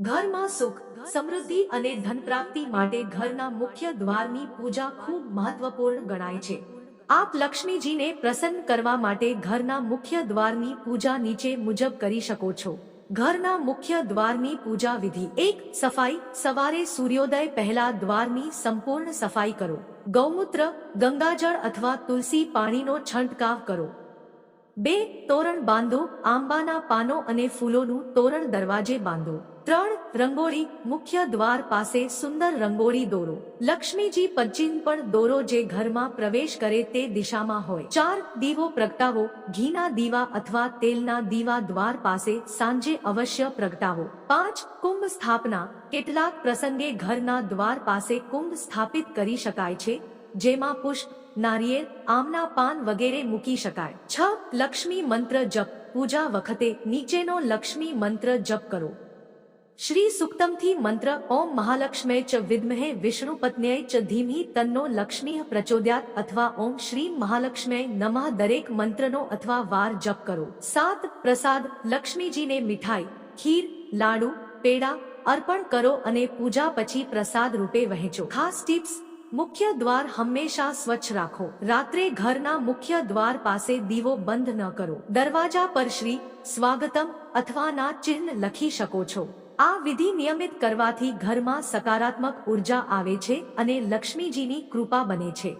ઘરમાં સુખ, સમૃદ્ધિ અને ધન પ્રાપ્તિ માટે ઘરના મુખ્ય દ્વારની પૂજા ખૂબ મહત્વપૂર્ણ ગણાય છે. આપ લક્ષ્મીજીને પ્રસન્ન કરવા માટે ઘરના મુખ્ય દ્વારની પૂજા નીચે મુજબ કરી શકો છો. ઘરના મુખ્ય દ્વારની પૂજા વિધિ એક, સફાઈ, સવારે સૂર્યોદય પહેલા દ્વારની સંપૂર્ણ સફાઈ કરો. ગૌમૂત્ર, ગંગાજળ અથવા તુલસી પાણીનો છંટકાવ કરો. બે તોરણ બાંધો, આંબાના પાનો અને ફૂલોનું તોરણ દરવાજે બાંધો. ત્રણ રંગોળી, મુખ્ય દ્વાર પાસે સુંદર રંગોળી દોરો. લક્ષ્મીજી પચીન પણ દોરો જે ઘરમાં પ્રવેશ કરે તે દિશામાં હોય. ચાર દીવો પ્રગટાવો, ઘીના દીવા અથવા તેલના દીવા દ્વાર પાસે સાંજે અવશ્ય પ્રગટાવો. પાંચ કુંભ સ્થાપના, કેટલાક પ્રસંગે ઘરના દ્વાર પાસે કુંભ સ્થાપિત કરી શકાય છે, જેમાં પુષ્પ નારિયેળ, આમના પાન વગેરે મૂકી શકાય. છ, લક્ષ્મી મંત્ર જપ. પૂજા વખતે નીચેનો લક્ષ્મી મંત્ર જપ કરો. શ્રી સુક્તમથી મંત્ર, ઓમ મહાલક્ષ્મે ચ વિદ્મહે વિષ્ણુપત્ન્યય ચ ધીમી તન્નો લક્ષ્મી પ્રચોદ્યાત અથવા ઓમ શ્રી મહાલક્ષ્મે નમઃ દરેક મંત્રનો અથવા વાર જપ કરો. સાત, પ્રસાદ, લક્ષ્મીજીને મીઠાઈ, ખીર, લાડુ, પેડા અર્પણ કરો અને પૂજા પછી પ્રસાદ રૂપે વહેંચો. ખાસ ટિપ્સ મુખ્ય દ્વાર હંમેશા સ્વચ્છ રાખો. રાત્રે ઘરના મુખ્ય દ્વાર પાસે દીવો બંધ ન કરો. દરવાજા પર શ્રી સ્વાગતમ અથવા ના ચિહ્ન લખી શકો છો. આ વિધિ નિયમિત કરવાથી ઘરમાં સકારાત્મક ઊર્જા આવે છે અને લક્ષ્મીજીની કૃપા બને છે.